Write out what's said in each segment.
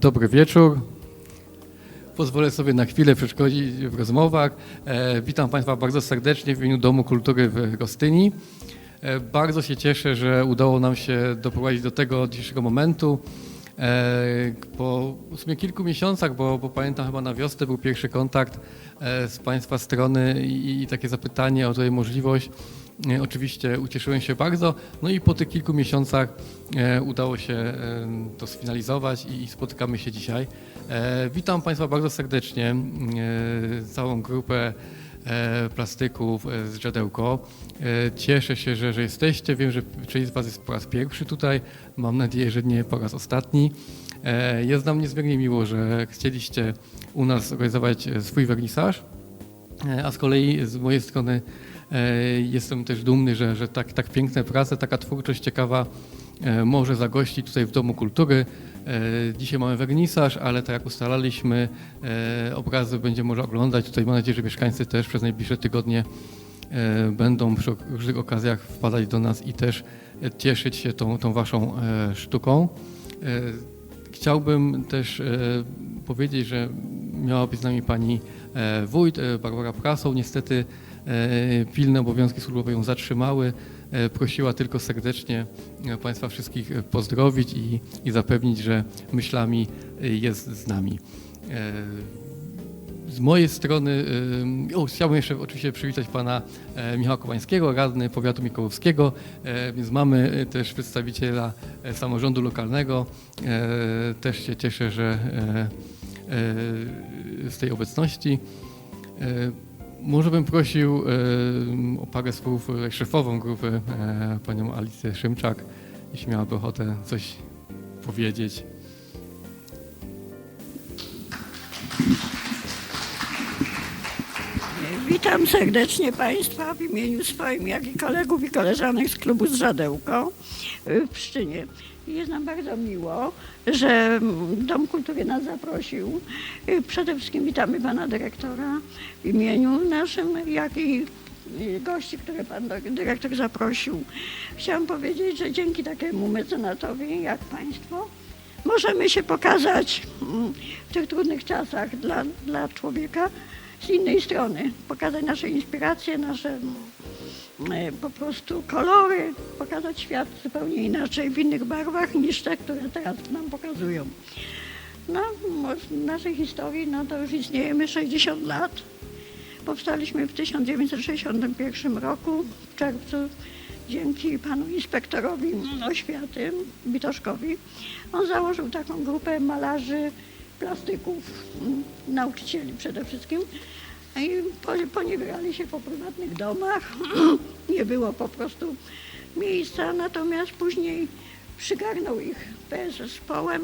Dobry wieczór. Pozwolę sobie na chwilę przeszkodzić w rozmowach. E, witam Państwa bardzo serdecznie w imieniu Domu Kultury w Gostyni. E, bardzo się cieszę, że udało nam się doprowadzić do tego dzisiejszego momentu. E, po w sumie kilku miesiącach, bo, bo pamiętam chyba na wiosnę był pierwszy kontakt e, z Państwa strony i, i takie zapytanie o tutaj możliwość. Oczywiście ucieszyłem się bardzo. No i po tych kilku miesiącach e, udało się e, to sfinalizować i, spotykamy się dzisiaj. E, witam Państwa bardzo serdecznie, całą grupę plastyków z Żadełko. E, Cieszę się, że, że jesteście. Wiem, że część z Was jest po raz pierwszy tutaj. Mam nadzieję, że nie po raz ostatni. Jest nam niezmiernie miło, że chcieliście u nas zorganizować e, swój wernisaż. A z kolei z mojej strony jestem też dumny, że, że tak, tak piękne prace, taka twórczość ciekawa e, może zagościć tutaj w Domu Kultury. E, Dzisiaj mamy wernisaż, ale tak jak ustalaliśmy, e, obrazy będzie można oglądać. Tutaj mam nadzieję, że mieszkańcy też przez najbliższe tygodnie e, będą przy różnych okazjach wpadać do nas i też e, cieszyć się tą, tą waszą e, sztuką. E, Chciałbym też e, powiedzieć, że miała być z nami pani e, wójt e, Barbara Prasoł. Niestety e, pilne obowiązki służbowe ją zatrzymały. E, Prosiła tylko serdecznie e, Państwa wszystkich e, pozdrowić i, i zapewnić, że myślami e, jest z nami. E, Z mojej strony e, o, chciałbym jeszcze oczywiście przywitać pana e, Michała Kowańskiego, radny powiatu mikołowskiego, e, więc mamy e, też przedstawiciela e, samorządu lokalnego. E, Też się cieszę, że e, e, z tej obecności. Może bym prosił o parę słów e, szefową grupy, e, panią Alicję Szymczak, jeśli miałaby ochotę coś powiedzieć. Witam serdecznie Państwa w imieniu swoim, jak i kolegów i koleżanek z klubu z Żadełko y, w Pszczynie. Jest nam bardzo miło, że Dom Kultury nas zaprosił. Y, Przede wszystkim witamy Pana Dyrektora w imieniu naszym, jak i y, gości, które Pan dy- Dyrektor zaprosił. Chciałam powiedzieć, że dzięki takiemu mecenatowi jak Państwo możemy się pokazać mm, w tych trudnych czasach dla, dla człowieka z innej strony, pokazać nasze inspiracje, nasze mm, e, po prostu kolory, pokazać świat zupełnie inaczej, w innych barwach niż te, które teraz nam pokazują. No, w naszej historii, no to już istniejemy 60 lat. Powstaliśmy w 1961 roku, w czerwcu, dzięki panu inspektorowi oświaty, Bitoszkowi. On założył taką grupę malarzy, plastyków, mm, nauczycieli przede wszystkim. I po- poniewierali się po prywatnych domach. Nie było po prostu miejsca, natomiast później przygarnął ich zespołem.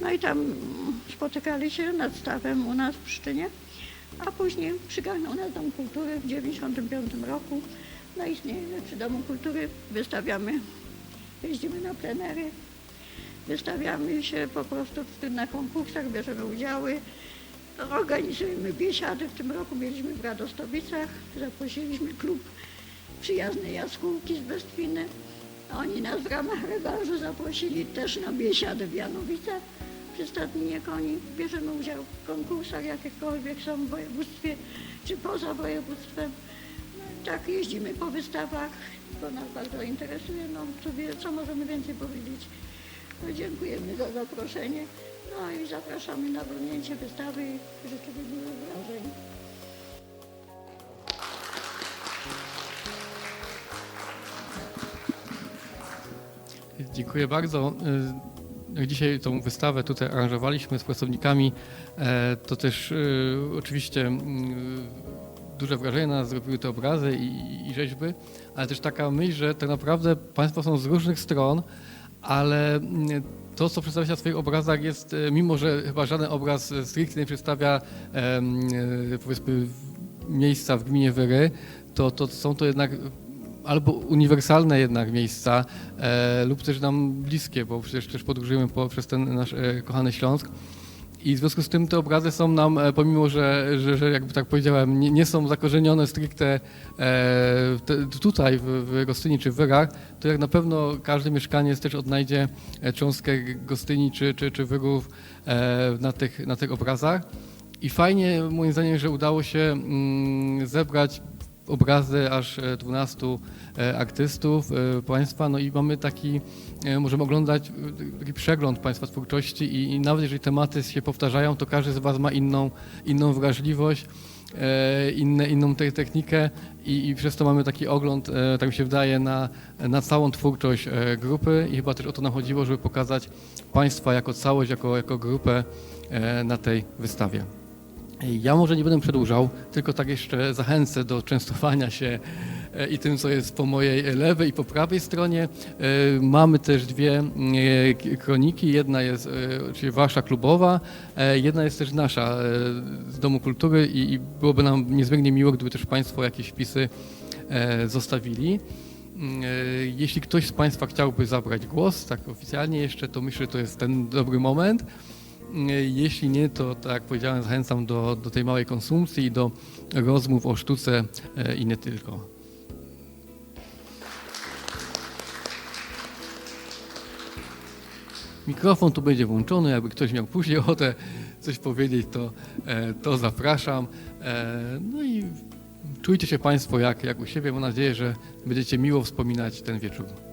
No i tam spotykali się nad stawem u nas w Pszczynie, a później przygarnął nas Dom Kultury w 1995 roku. No istniejemy przy Domu Kultury, wystawiamy, jeździmy na plenery, wystawiamy się po prostu na konkursach, bierzemy udziały, organizujemy biesiady. W tym roku mieliśmy w Radostowicach, zaprosiliśmy klub przyjaznej jaskółki z Westwiny. Oni nas w ramach rewanżu zaprosili też na biesiadę w Janowicach przy Stadninie Koni. Bierzemy udział w konkursach jakiekolwiek są w województwie czy poza województwem. Tak jeździmy po wystawach, to nas bardzo interesuje. No, co, co możemy więcej powiedzieć? No, dziękujemy za zaproszenie. No i zapraszamy na oglądnięcie wystawy i życzymy miłych wrażeń. Dziękuję bardzo. Y, Dzisiaj tą wystawę tutaj aranżowaliśmy z pracownikami. E, To też y, oczywiście mm, duże wrażenie na nas zrobiły te obrazy i, i rzeźby, ale też taka myśl, że tak naprawdę Państwo są z różnych stron, ale mm, to, co przedstawia się na swoich obrazach jest, e, mimo że chyba żaden obraz e, stricte nie przedstawia e, powiedzmy miejsca w gminie Wyry, to, to są to jednak albo uniwersalne jednak miejsca lub też nam bliskie, bo przecież też podróżujemy po, przez ten nasz kochany Śląsk. I w związku z tym te obrazy są nam, e, pomimo że, że, że jakby tak powiedziałem, nie, nie są zakorzenione stricte e, te, tutaj w, w Gostyni czy w Wyrach, to jak na pewno każdy mieszkaniec też odnajdzie e, cząstkę Gostyni czy, czy, czy Wyrów na, tych, na tych obrazach. I fajnie moim zdaniem, że udało się mm, zebrać obrazy aż e, 12 e, artystów e, państwa, no i mamy taki, e, możemy oglądać e, taki przegląd państwa twórczości i, i nawet jeżeli tematy się powtarzają, to każdy z was ma inną, inną wrażliwość, e, inne, inną te, technikę i, i przez to mamy taki ogląd, e, tak mi się wydaje, na, na całą twórczość e, grupy i chyba też o to nam chodziło, żeby pokazać państwa jako całość, jako, jako grupę e, na tej wystawie. Ja może nie będę przedłużał, tylko tak jeszcze zachęcę do częstowania się e, i tym, co jest po mojej lewej i po prawej stronie. E, Mamy też dwie e, kroniki. Jedna jest czyli wasza klubowa, jedna jest też nasza z Domu Kultury i, byłoby nam niezmiernie miło, gdyby też Państwo jakieś wpisy zostawili. Jeśli ktoś z Państwa chciałby zabrać głos, tak oficjalnie jeszcze, to myślę, że to jest ten dobry moment. Jeśli nie, to tak jak powiedziałem, zachęcam do, do tej małej konsumpcji i do rozmów o sztuce e, i nie tylko. Mikrofon tu będzie włączony, jakby ktoś miał później ochotę coś powiedzieć, to, e, to zapraszam. E, No i czujcie się Państwo jak, jak u siebie. Mam nadzieję, że będziecie miło wspominać ten wieczór.